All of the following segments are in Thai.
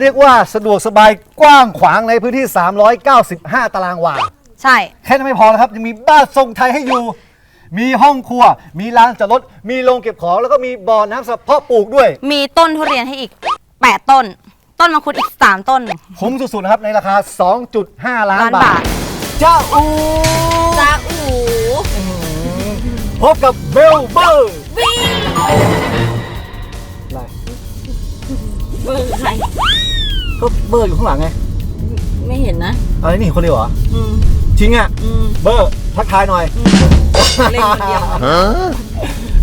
เรียกว่าสะดวกสบายกว้างขวางในพื้นที่ 395 ตารางวา ใช่ แค่นั้นไม่พอนะครับยังมีบ้านทรงไทยให้อยู่ มีห้องครัว มีลานจอดรถ มีโรงเก็บของ แล้วก็มีบ่อน้ำสำหรับเพาะปลูกด้วย มีต้นทุเรียนให้อีก 8 ต้น ต้นมังคุดอีก 3 ต้น คุ้มสุดๆนะครับในราคา 2.5 ล้านล้านบาบาททจ้าอูซาอูพบกับเบลเบอร์อะ ก็เบอร์อยู่ข้างหลังไงไม่เห็นนะอะไรนี่เห็นคนเดียวเหรออืมจริงอะอืมเบอร์ทักทายหน่อย เล่นคนเดียว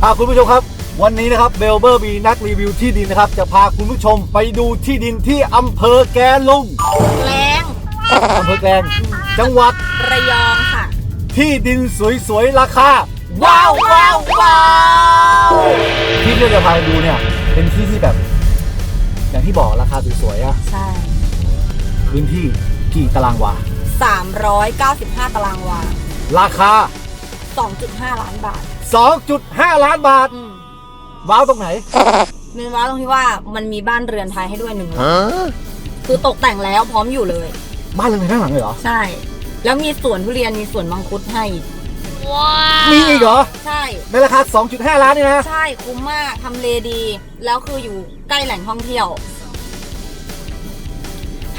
อ่าคุณผู้ชมครับ วันนี้นะครับเบลเบอร์มีนักรีวิวที่ดินนะครับ จะพาคุณผู้ชมไปดูที่ดินที่อำเภอแกลุงแรงอำเภอแกลงจังหวัดระยองค่ะที่ดินสวยๆราคาว้าวว้าวว้าวที่ที่เราจะพาไปดูเนี่ยเป็นที่ที่แบบ อย่างที่บอกราคาสวยๆอะใช่ พื้นที่กี่ตารางวา 395 ตารางวา ราคา 2.5 ล้านบาท 2.5 ล้านบาท อืมว้าวตรงไหนเน้นว่าตรงที่ว่ามันมีบ้านเรือนไทยให้ด้วยหนึ่งหลังคือตกแต่งแล้วพร้อมอยู่เลย บ้านเรือนข้างหลังเลยเหรอ ใช่ แล้วมีสวนทุเรียนมีสวนมังคุดให้อีก มีอีกเหรอ ใช่ ในราคา 2.5 ล้านนี่นะ ใช่คุ้มมากทำเลดี แล้วคืออยู่ใกล้แหล่งท่องเที่ยว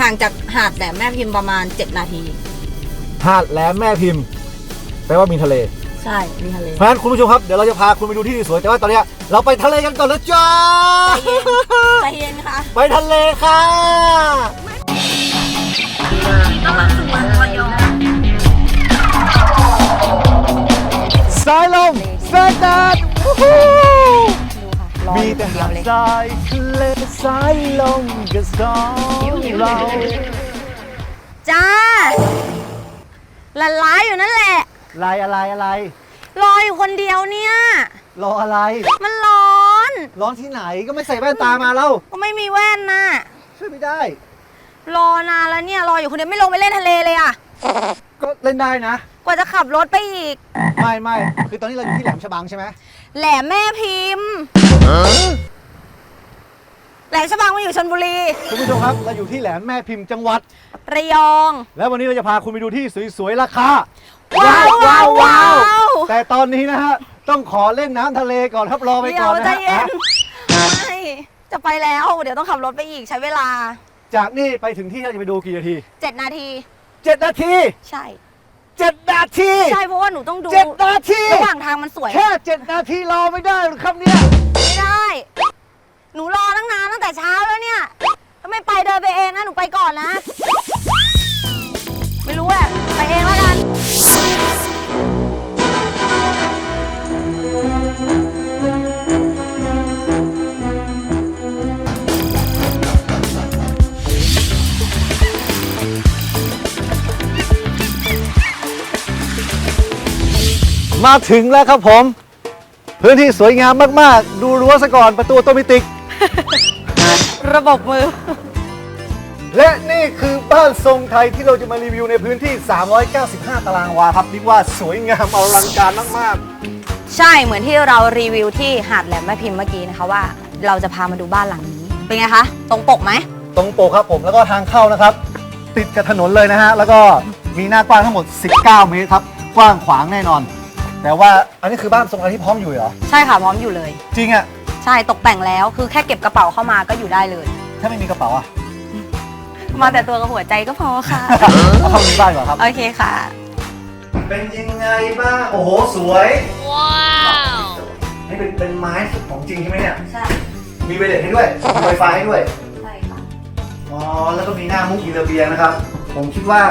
ห่างจากหาดแหลมแม่พิมพ์ประมาณ 7 นาที หาดแหลมแม่พิมพ์ แปลว่ามีทะเล ใช่มีทะเลเพราะฉะนั้นคุณผู้ชมครับ เดี๋ยวเราจะพาคุณไปดูที่สวย แต่ว่าตอนเนี้ยเราไปทะเลกันก่อนนะจ๊ะใจเย็นค่ะ ไปทะเลค่ะต้อนรับสู่เมืองระยอง มีแต่เดีหายวดเลยทรายทะเลสายลมกับสองเราจ้าละล้ายอยู่นั่นแหละ ลายอะไรอะไร รออยู่คนเดียวเนี่ย รออะไร มันร้อน ร้อนที่ไหนก็ไม่ใส่แว่นตามาแล้วก็ไม่มีแว่นน่ะ ช่วยไม่ได้ รอนานแล้วเนี่ย รออยู่คนเดียวไม่ลงไปเล่นทะเลเลยอะ ก็เล่นได้นะ กว่าจะขับรถไปอีก ไม่ไม่คือตอนนี้เราอยู่ที่แหลมฉบังใช่ไหม แหลมแม่พิมพ์ แหลมฉบังมาอยู่ชนบุรี คุณผู้ชมครับ เราอยู่ที่แหลมแม่พิมพ์จังหวัด ระยอง แล้ววันนี้เราจะพาคุณไปดูที่สวยๆราคาว้าวว้าวว้าวแต่ตอนนี้นะฮะ ต้องขอเล่นน้ำทะเลก่อนครับรอไปเดี๋ก่ยอวนนะใจฮะเย็นอะไม่จะไปแล้ว เดี๋ยวต้องขับรถไปอีกใช้เวลาจากนี่ไปถึงที่เราจะไปดูกี่นาที7นาทีเจ็ดนาทีใช่ เจ็ดนาทีใช่เพราะว่าหนูต้องดูเจ็ดนาทีระหว่างทางมันสวย แค่เจ็ดนาทีรอไม่ได้หรือครับเนี่ยไม่ได้ หนูรอตั้งนานตั้งแต่เช้าแล้วเนี่ยถ้าไม่ไปเดินไปเองนะหนูไปก่อนนะ มาถึงแล้วครับผม พื้นที่สวยงามมาก ๆ ดูรั้วซะก่อนประตูออโตเมติก ระบบมือ และนี่คือบ้านทรงไทยที่เราจะมารีวิวในพื้นที่ 395 ตารางวาครับเรียกว่าสวยงามอลังการมาก ใช่เหมือนที่เรารีวิวที่หาดแหลมแม่พิมพ์เมื่อกี้นะคะว่า เราจะพามาดูบ้านหลังนี้ เป็นไงคะ ตรงปกไหม ๆ ตรงโปกครับผมแล้วก็ทางเข้านะครับ ติดกับถนนเลยนะฮะ แล้วก็มีหน้ากว้างทั้งหมด 19 เมตรครับ กว้างขวางแน่นอน แต่ว่าอันนี้คือบ้านทรงไทยที่พร้อมอยู่เหรอ ใช่ค่ะพร้อมอยู่เลย จริงอะใช่ตกแต่งแล้วคือแค่เก็บกระเป๋าเข้ามาก็อยู่ได้เลย ถ้าไม่มีกระเป๋าอะมาแต่ตัวกับหัวใจก็พอค่ะ เอาเข้าในบ้านก่อนครับ โอเคค่ะ เป็นยังไงบ้าง โอ้โห สวย ว้าวนี่เป็นเป็นไม้ของจริงใช่ไหมเนี่ย ใช่มีเบลเลตให้ด้วยมีไวไฟให้ด้วย ใช่ค่ะอ๋อ แล้วก็มีหน้ามุกมีระเบียงนะครับ ผมคิดว่า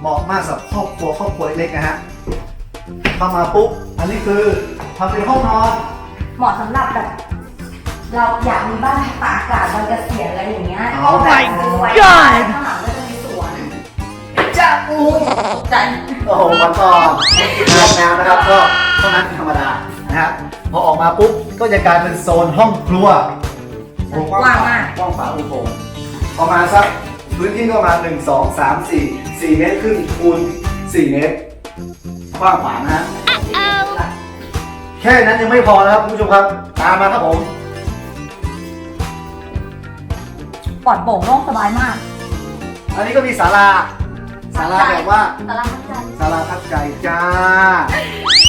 เหมาะมากสำหรับครอบครัวครอบครัวเล็กๆนะฮะ เข้ามาปุ๊บ อันนี้คือทำเป็นห้องนอน เหมาะสำหรับแบบเราอยากมีบ้านตากอากาศวันเกษียณอะไรอย่างเงี้ย Oh ก็แบบ my ซื้อไว้ God ข้างหลังก็จะมีสวนจ้าอู้ตกใจโอ้โหมันก็ไม่ติดห้องน้ำนะครับ ก็เท่านั้นธรรมดานะฮะพอออกมาปุ๊บก็จะกลายเป็นโซนห้องครัวกว้างมากกว้างฝาโปร่งๆประมาณสักพื้นที่ก็ประมาณหนึ่งสองสามสี่สี่เมตรครึ่งคูณสี่เมตรก ว้างขวางนะฮะแค่นั้นยังไม่พอนะครับคุณผู้ชมครับ ตามมาครับผมปลอดโปร่งโล่งสบายมาก อันนี้ก็มีศาลาศาลาแบบว่าสาราพักใจศาลาพักใจจ้า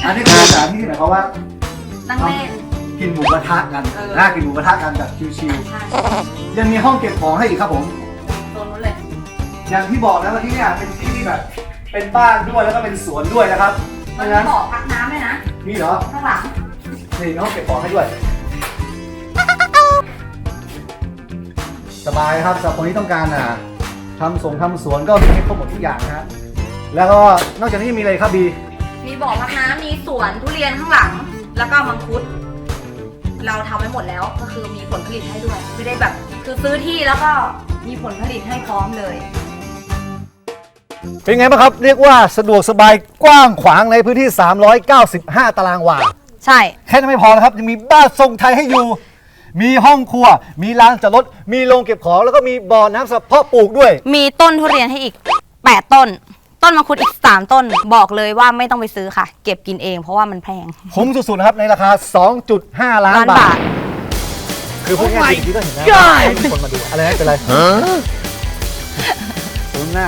อันนี้คือสถานที่หมายความว่านั่งเล่นกินหมูกระทะกันเออนะกินหมูกระทะกันแบบชิวใช่ๆยังมีห้องเก็บของให้อีกครับผมโซนนู้นเลยอย่างที่บอกนะว่าที่เนี่ยเป็นที่ที่แบบ เป็นบ้านด้วยแล้วก็เป็นสวนด้วยนะครับเพมัราะนฉะนั้นบอกพักน้ำด้วยนะ มีเหรอข้างหลังนี่มีห้องเก็บของให้ด้วย สบายครับสำหรับคนที่ต้องการอะทำสงทำสวนก็มีให้ครบหมดทุกอย่างนะฮะแล้วก็นอกจากนี้ยังมีอะไรครับบี มีบ่อพักน้ำมีสวนทุเรียนข้างหลัง แล้วก็มังคุด เราทำไว้หมดแล้วก็คือมีผลผลิตให้ด้วย ไม่ได้แบบ คือซื้อที่แล้วก็มีผลผลิตให้พร้อมเลย เป็นไงบ้างครับ เรียกว่าสะดวกสบายกว้างขวางในพื้นที่ 395 ตารางวา ใช่ แค่นั้นไม่พอนะครับยังมีบ้านทรงไทยให้อยู่ มีห้องครัว มีลานจอดรถ มีโรงเก็บของ แล้วก็มีบ่อน้ำสำหรับเพาะปลูกด้วย มีต้นทุเรียนให้อีก 8 ต้น ต้นมังคุดอีก 3 ต้น บอกเลยว่าไม่ต้องไปซื้อค่ะ เก็บกินเองเพราะว่ามันแพง คุ้มสุดๆนะครับในราคา 2.5 ล้านล้านบาบาท ท คือพูดง่ายๆจริงๆก็เห็นนะ God มีคนมาดูอะไรนะเป็นไรสวนหน้า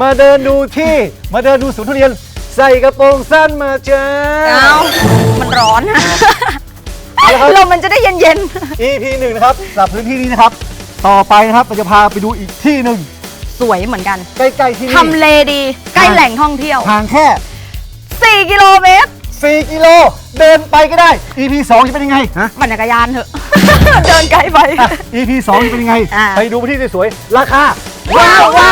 มาเดินดูที่มาเดินดูสวนทุเรียน ใส่กระโปรงสั้นมาจ้า เอ้ามันร้อนเอาละครับ ลมมันจะได้เย็น EP หนึ่งนะครับสำหรับพื้นที่นี้นะครับ ต่อไปนะครับเราจะพาไปดูอีกที่หนึ่งๆ สวยเหมือนกัน ใกล้ๆที่นี่ทำเลดี ใกล้แหล่งท่องเที่ยว ห่างแค่ 4 กิโลเมตร 4 กิโล เดินไปก็ได้ EP 2จะเป็นยังไงฮะปั่นจักรยานเถอะ เดินไกลไป อะ EP 2จะเป็นยังไง อ่า ไปดูพื้นที่สวยๆราคาว้าวว้าวว้าว